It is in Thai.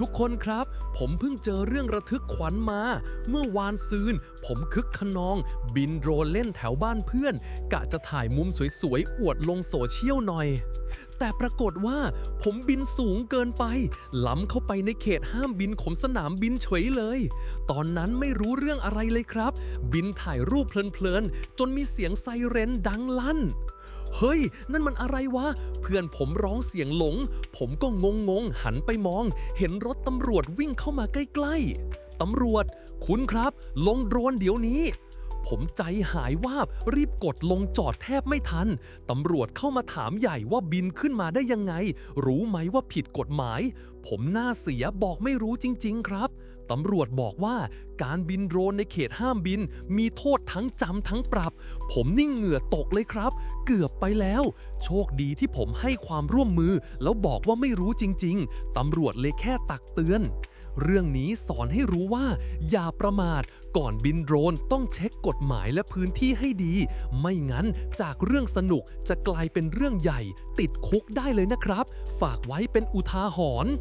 ทุกคนครับ ผมเพิ่งเจอเรื่องระทึกขวัญมา เมื่อวานซืน ผมคึกขนอง บินโดรนเล่นแถวบ้านเพื่อน กะจะถ่ายมุมสวยๆ อวดลงโซเชียลหน่อย แต่ปรากฏว่าผมบินสูงเกินไป ล้ำเข้าไปในเขตห้ามบินของสนามบินเฉยเลย ตอนนั้นไม่รู้เรื่องอะไรเลยครับ บินถ่ายรูปเพลินๆ จนมีเสียงไซเรนดังลั่น เฮ้ย นั่นมันอะไรวะ เพื่อนผมร้องเสียงหลง ผมก็งงงหันไปมอง เห็นรถตำรวจวิ่งเข้ามาใกล้ๆ ตำรวจ คุณครับ ลงโดรนเดี๋ยวนี้ ผมใจหายวาบ รีบกดลงจอดแทบไม่ทัน ตำรวจเข้ามาถามใหญ่ว่าบินขึ้นมาได้ยังไง รู้ไหมว่าผิดกฎหมาย ผมหน้าเสียบอกไม่รู้จริง ๆ ครับตำรวจบอกว่าการบินโดรนในเขตห้ามบิน มีโทษทั้งจำทั้งปรับ ผมนิ่งเหงื่อตกเลยครับ เกือบไปแล้ว โชคดีที่ผมให้ความร่วมมือ แล้วบอกว่าไม่รู้จริง ๆ ตำรวจเลยแค่ตักเตือน เรื่องนี้สอนให้รู้ว่า อย่าประมาท ก่อนบินโดรนต้องเช็คกฎหมายและพื้นที่ให้ดี ไม่งั้นจากเรื่องสนุกจะกลายเป็นเรื่องใหญ่ ติดคุกได้เลยนะครับ ฝากไว้เป็นอุทาหรณ์